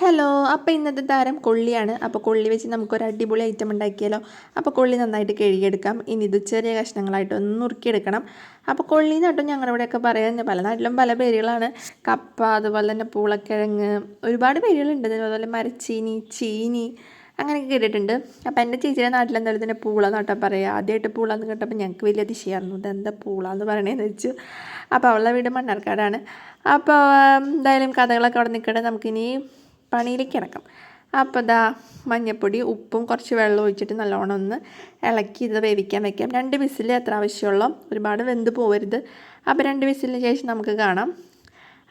Hello അപ്പോൾ ഇന്നത്തെ താരം കൊള്ളിയാണ്. അപ്പോൾ കൊള്ളി വെച്ച് നമുക്കൊരു അടിപൊളി ഐറ്റം ഉണ്ടാക്കിയാലോ? അപ്പോൾ കൊള്ളി നന്നായിട്ട് കഴുകിയെടുക്കാം. ഇനി ഇത് ചെറിയ കഷ്ണങ്ങളായിട്ട് ഒന്ന് നുറുക്കിയെടുക്കണം. അപ്പോൾ കൊള്ളി നട്ടും ഞങ്ങളുടെ ഇവിടെയൊക്കെ പറയുന്നത് പല നാട്ടിലും പല പേരുകളാണ്. കപ്പ അതുപോലെ തന്നെ പൂളക്കിഴങ്ങ് ഒരുപാട് പേരുകളുണ്ട്. അതുപോലെ മരച്ചീനി ചീനി അങ്ങനെയൊക്കെ കേട്ടിട്ടുണ്ട്. അപ്പോൾ എന്റെ ചേച്ചിയുടെ നാട്ടിൽ എന്തായാലും തന്നെ പൂള നട്ടാ പറയുക ആദ്യമായിട്ട് പൂള എന്ന് കേട്ടപ്പോൾ ഞങ്ങൾക്ക് വലിയ അതിശയമായിരുന്നു ഇതെന്താ പൂള എന്ന് പറയണേന്ന് വെച്ചു. അപ്പോൾ അവളുടെ വീട് മണ്ണാർക്കാടാണ്. അപ്പോൾ എന്തായാലും കഥകളൊക്കെ അവിടെ നിൽക്കട്ടെ നമുക്കിനി പണിയിലേക്ക് കിടക്കാം. അപ്പോൾ ഇതാ മഞ്ഞപ്പൊടി ഉപ്പും കുറച്ച് വെള്ളം ഒഴിച്ചിട്ട് നല്ലോണം ഒന്ന് ഇളക്കി ഇത് വേവിക്കാൻ വെക്കാം. രണ്ട് വിസിൽ എത്ര ആവശ്യമുള്ളൂ ഒരുപാട് വെന്ത് പോവരുത്. അപ്പോൾ രണ്ട് വിസിലിന് ശേഷം നമുക്ക് കാണാം.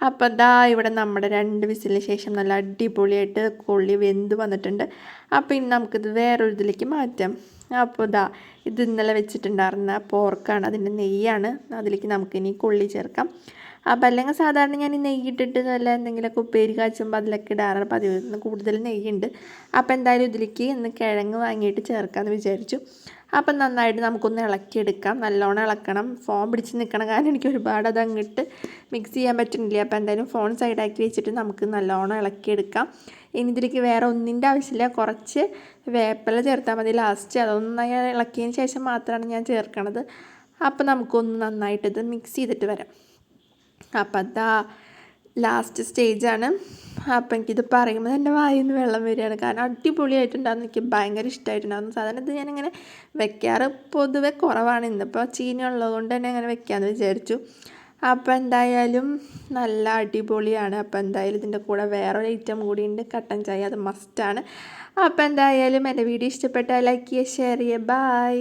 അപ്പോൾ ദാ ഇവിടെ നമ്മുടെ രണ്ട് വിസിലിന് ശേഷം നല്ല അടിപൊളിയായിട്ട് കൊള്ളി വെന്ത് വന്നിട്ടുണ്ട്. അപ്പോൾ ഇനി നമുക്കിത് വേറൊരു ഇതിലേക്ക് മാറ്റാം. അപ്പോൾ ഇതാ ഇത് ഇന്നലെ വെച്ചിട്ടുണ്ടായിരുന്ന പോർക്കാണ് അതിന്റെ നെയ്യാണ്. അതിലേക്ക് നമുക്കിനി കൊള്ളി ചേർക്കാം. അപ്പം അല്ലെങ്കിൽ സാധാരണ ഞാൻ ഈ നെയ്യ് ഇട്ടിട്ട് നല്ല എന്തെങ്കിലുമൊക്കെ ഉപ്പേരി കാച്ചുമ്പോൾ അതിലൊക്കെ ഇടാറാണ് പതിവ് കൂടുതൽ നെയ്യുണ്ട്. അപ്പോൾ എന്തായാലും ഇതിലേക്ക് ഇന്ന് കിഴങ്ങ് വാങ്ങിയിട്ട് ചേർക്കാമെന്ന് വിചാരിച്ചു. അപ്പം നന്നായിട്ട് നമുക്കൊന്ന് ഇളക്കിയെടുക്കാം. നല്ലോണം ഇളക്കണം. ഫോൺ പിടിച്ച് നിൽക്കണം കാരണം എനിക്ക് ഒരുപാട് അത് അങ്ങോട്ട് മിക്സ് ചെയ്യാൻ പറ്റുന്നില്ല. അപ്പോൾ എന്തായാലും ഫോൺ സൈഡാക്കി വെച്ചിട്ട് നമുക്ക് നല്ലോണം ഇളക്കിയെടുക്കാം. ഇനി ഇതിലേക്ക് വേറെ ഒന്നിന്റെ ആവശ്യമില്ല. കുറച്ച് വേപ്പില ചേർത്താൽ മതി ലാസ്റ്റ് അതൊന്നായി ഇളക്കിയതിന് ശേഷം മാത്രമാണ് ഞാൻ ചേർക്കണത്. അപ്പോൾ നമുക്കൊന്ന് നന്നായിട്ട് ഇത് മിക്സ് ചെയ്തിട്ട് വരാം. അപ്പം അതാ ലാസ്റ്റ് സ്റ്റേജാണ് അപ്പം എനിക്കിത് പറയുമ്പോൾ തന്നെ വായിൽ നിന്ന് വെള്ളം വരികയാണ്. കാരണം അടിപൊളിയായിട്ടുണ്ടായിരുന്നു. എനിക്ക് ഭയങ്കര ഇഷ്ടമായിട്ടുണ്ടായിരുന്നു സാധാരണ ഇത് ഞാനിങ്ങനെ വെക്കാറ് പൊതുവെ കുറവാണ്. ഇന്നിപ്പോൾ ചീനി ഉള്ളതുകൊണ്ട് തന്നെ അങ്ങനെ വെക്കാമെന്ന് വിചാരിച്ചു. അപ്പോൾ എന്തായാലും നല്ല അടിപൊളിയാണ്. അപ്പോൾ എന്തായാലും ഇതിന്റെ കൂടെ വേറൊരു ഐറ്റം കൂടിയുണ്ട് കട്ടൻ ചായ അത് മസ്റ്റാണ് അപ്പോൾ എന്തായാലും എന്റെ വീഡിയോ ഇഷ്ടപ്പെട്ടാൽ ലൈക്ക് ചെയ്യുക ഷെയർ ചെയ്യുക. ബായ്